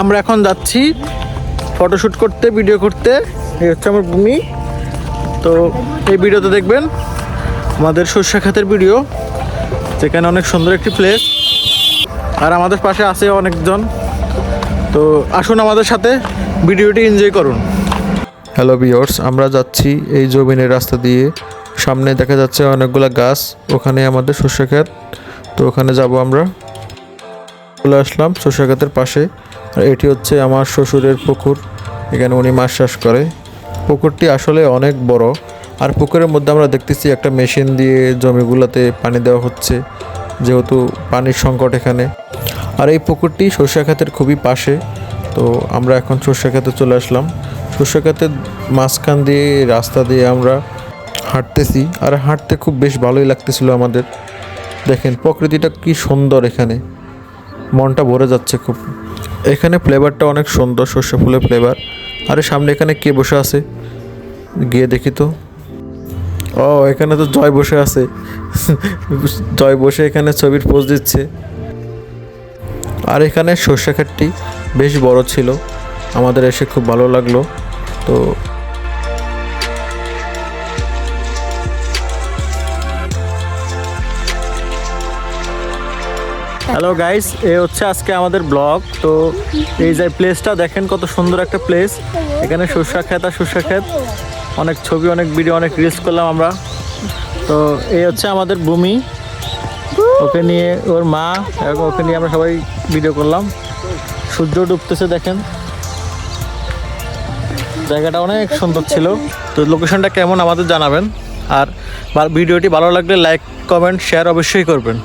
আমরা এখন যাচ্ছি ফটোশ্যুট করতে, ভিডিও করতে। এই হচ্ছে আমার ভূমি। তো এই ভিডিওতে দেখবেন আমাদের সর্ষা খাতের ভিডিও, যেখানে অনেক সুন্দর একটি প্লেস আর আমাদের পাশে আছে অনেকজন। তো আসুন আমাদের সাথে ভিডিওটি এনজয় করুন। হ্যালো বিয়র্স আমরা যাচ্ছি এই জমিনের রাস্তা দিয়ে। সামনে দেখা যাচ্ছে অনেকগুলো গাছ, ওখানে আমাদের সর্ষে ক্ষেত। তো ওখানে যাব আমরা। চলে আসলাম ক্ষেতের পাশে। আর এটি হচ্ছে আমার শ্বশুরের পুকুর। এখানে উনি মাছ চাষ করে। পুকুরটি আসলে অনেক বড়। আর পুকুরের মধ্যে আমরা দেখতেছি একটা মেশিন দিয়ে জমিগুলোতে পানি দেওয়া হচ্ছে, যেহেতু পানির সংকট এখানে। আর এই পুকুরটি সর্ষে খাতের খুবই পাশে। তো আমরা এখন সর্ষে খাতে চলে আসলাম। সর্ষে মাঝখান দিয়ে, রাস্তা দিয়ে আমরা হাঁটতেছি। আর হাঁটতে খুব বেশ ভালোই লাগতেছিল আমাদের। দেখেন, প্রকৃতিটা কি সুন্দর এখানে। মনটা ভরে যাচ্ছে খুব। এখানে ফ্লেভারটা অনেক সুন্দর শস্য ফুলের ফ্লেভার আরে, সামনে এখানে কে বসে আছে? গিয়ে দেখি তো। ও, এখানে তো জয় বসে আছে। জয় বসে এখানে ছবির পোজ দিচ্ছে। আর এখানে সর্ষে ক্ষেতটি বেশ বড় ছিল। আমাদের এসে খুব ভালো লাগল। তো হ্যালো গাইস এ হচ্ছে আজকে আমাদের ব্লগ। তো এই যে প্লেসটা দেখেন কত সুন্দর একটা প্লেস এখানে সর্ষা ক্ষেত আর সর্ষা ক্ষেত অনেক ছবি, অনেক ভিডিও অনেক রিলস করলাম আমরা। তো এই হচ্ছে আমাদের ভূমি। ওকে নিয়ে ওর মা, এবং ওকে নিয়ে আমরা সবাই ভিডিও করলাম। সূর্য ডুবতেছে, দেখেন। জায়গাটা অনেক সুন্দর ছিল। তো লোকেশনটা কেমন আমাদের জানাবেন। আর ভিডিওটি ভালো লাগলে লাইক কমেন্ট শেয়ার অবশ্যই করবেন।